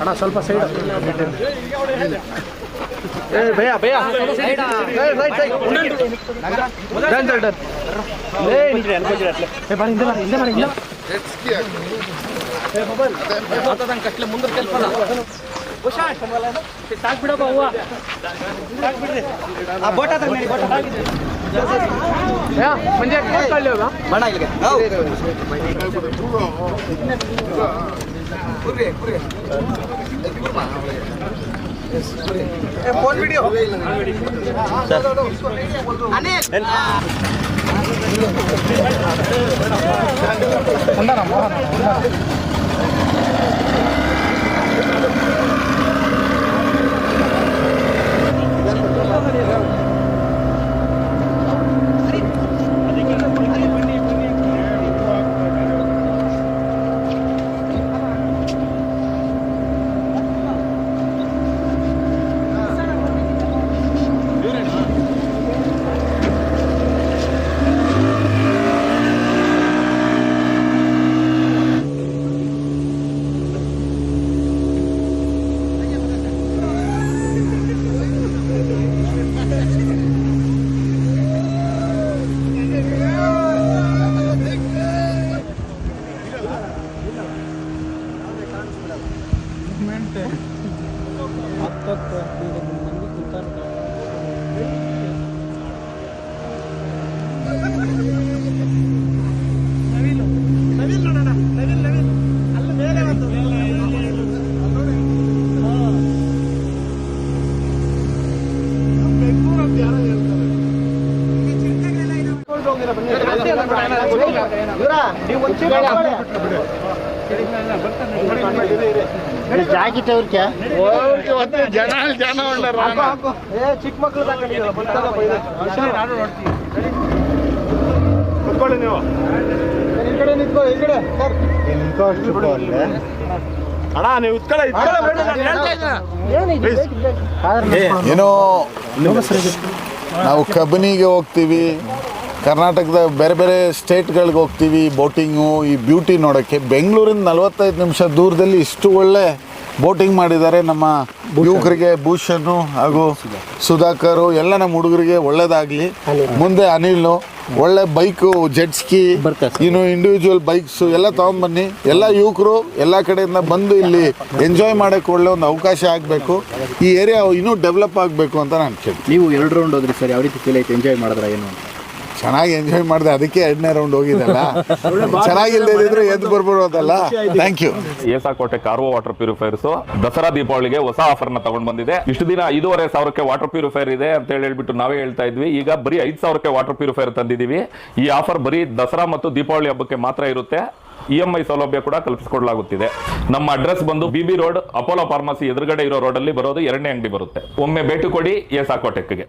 ಅಣ್ಣ ಸ್ವಲ್ಪ ಸೈಡ್ ಏ ಭಯ ಭಯ side side done done done ಏ ನಿಂತ್ರಿ ಅನ್ಕೋತೀರ ಅಟ್ಲೆ ಏ ಬಾ ಹಿಂದೆ ಬಾ ಹಿಂದೆ ಬಾ ಹಿಂದೆ ಏ ಮೊಬೈಲ್ ಮಾತಾಡಂಗೆ ಕಟ್ಲೆ ಮುಂದೆ ಕೆಲ್ಪಲ್ಲ ಹುಷಾರ್ ಸಾಕ್ ಬಿಡಪ್ಪ ಹೂವ ಸಾಕ್ ಬಿಡ್ರಿ ಆ ಬೋಟ ತಗೊಂಡಿ ಬೋಟ ಯಾ ಮಂಜೆ ಕಳ್ಳಿ ಹೋಗ வேணா இல்லைங்க போன் வீடியோ அண்ணே. வந்தாராமா? ಬಣ್ಣ ಇಲ್ಲಿಗೆ ಫೋನ್ ವಿಡಿಯೋ ಜಾಕೆಟ್ ಅವ್ರಿಗೆ ಜನ ಜನ ಚಿಕ್ಕ ಮಕ್ಕಳು ನಾನು ನೀವು ಏನೋ ನಾವು ಕಬ್ಬನಿಗೆ ಹೋಗ್ತೀವಿ. ಕರ್ನಾಟಕದ ಬೇರೆ ಬೇರೆ ಸ್ಟೇಟ್ಗಳಿಗೆ ಹೋಗ್ತೀವಿ ಬೋಟಿಂಗು ಈ ಬ್ಯೂಟಿ ನೋಡೋಕ್ಕೆ. ಬೆಂಗಳೂರಿಂದ ನಲವತ್ತೈದು ನಿಮಿಷ ದೂರದಲ್ಲಿ ಇಷ್ಟು ಒಳ್ಳೆ ಬೋಟಿಂಗ್ ಮಾಡಿದ್ದಾರೆ ನಮ್ಮ ಯುವಕರಿಗೆ ಭೂಷಣು ಹಾಗೂ ಸುಧಾಕರ್ ಎಲ್ಲ ನಮ್ಮ ಹುಡುಗರಿಗೆ ಒಳ್ಳೇದಾಗಲಿ. ಮುಂದೆ ಅನಿಲ್ ಒಳ್ಳೆ ಬೈಕು ಜೆಟ್ಸ್ಕಿ ಇನ್ನು ಇಂಡಿವಿಜುವಲ್ ಬೈಕ್ಸ್ ಎಲ್ಲ ತೊಗೊಂಬನ್ನಿ ಎಲ್ಲ ಯುವಕರು ಎಲ್ಲ ಕಡೆಯಿಂದ ಬಂದು ಇಲ್ಲಿ ಎಂಜಾಯ್ ಮಾಡೋಕೆ ಒಳ್ಳೆ ಒಂದು ಅವಕಾಶ ಆಗಬೇಕು. ಈ ಏರಿಯಾ ಇನ್ನೂ ಡೆವಲಪ್ ಆಗಬೇಕು ಅಂತ ನಾನು ಕೇಳ್ತೀನಿ. ನೀವು ಎರಡು ರೌಂಡ್ ಹೋದ್ರಿ ಸರ್ ಯಾವ ರೀತಿ ಫೀಲ್ ಆಯ್ತು ಎಂಜಾಯ್ ಮಾಡಿದ್ರೆ ಏನು ಅಂತ? ಚೆನ್ನಾಗಿ ಎಂಜಾಯ್ ಮಾಡಿದೆ ಅದಕ್ಕೆ ಎರಡನೇ ರೌಂಡ್ ಹೋಗಿದ್ದಲ್ಲ. ಚೆನ್ನಾಗಿಲ್ಲದೆ ಇದ್ರೆ ಎದ್ದು ಬರ್ಬಿಡೋದಲ್ಲ ಥ್ಯಾಂಕ್ ಯು ಏಸಾಕೋಟೆ ಕಾರ್ವೋ ವಾಟರ್ ಪ್ಯೂರಿಫೈರ್ಸ್ ದಸರಾ ದೀಪಾವಳಿಗೆ ಹೊಸ ಆಫರ್ನ ತಗೊಂಡ್ ಬಂದಿದೆ. ಇಷ್ಟು ದಿನ ಐದೂವರೆ ಸಾವಿರಕ್ಕೆ ವಾಟರ್ ಪ್ಯೂರಿಫೈರ್ ಇದೆ ಅಂತ ಹೇಳಿ ಹೇಳ್ಬಿಟ್ಟು ನಾವೇ ಹೇಳ್ತಾ ಇದ್ವಿ. ಈಗ ಬರೀ ಐದು ಸಾವಿರಕ್ಕೆ ವಾಟರ್ ಪ್ಯೂರಿಫೈರ್ ತಂದಿದೀವಿ. ಈ ಆಫರ್ ಬರೀ ದಸರಾ ಮತ್ತು ದೀಪಾವಳಿ ಹಬ್ಬಕ್ಕೆ ಮಾತ್ರ ಇರುತ್ತೆ. ಇ ಎಂ ಐ ಸೌಲಭ್ಯ ಕೂಡ ಕಲ್ಪಿಸಿಕೊಡಲಾಗುತ್ತಿದೆ. ನಮ್ಮ ಅಡ್ರೆಸ್ ಬಂದು B B road Apollo pharmacy ಎದುರುಗಡೆ ಇರೋ ರೋಡ್ ಅಲ್ಲಿ ಬರೋದು ಎರಡನೇ ಅಂಗಡಿ ಬರುತ್ತೆ. ಒಮ್ಮೆ ಭೇಟಿ ಕೊಡಿ ಏಸಾಕೋಟೆಕ್ಗೆ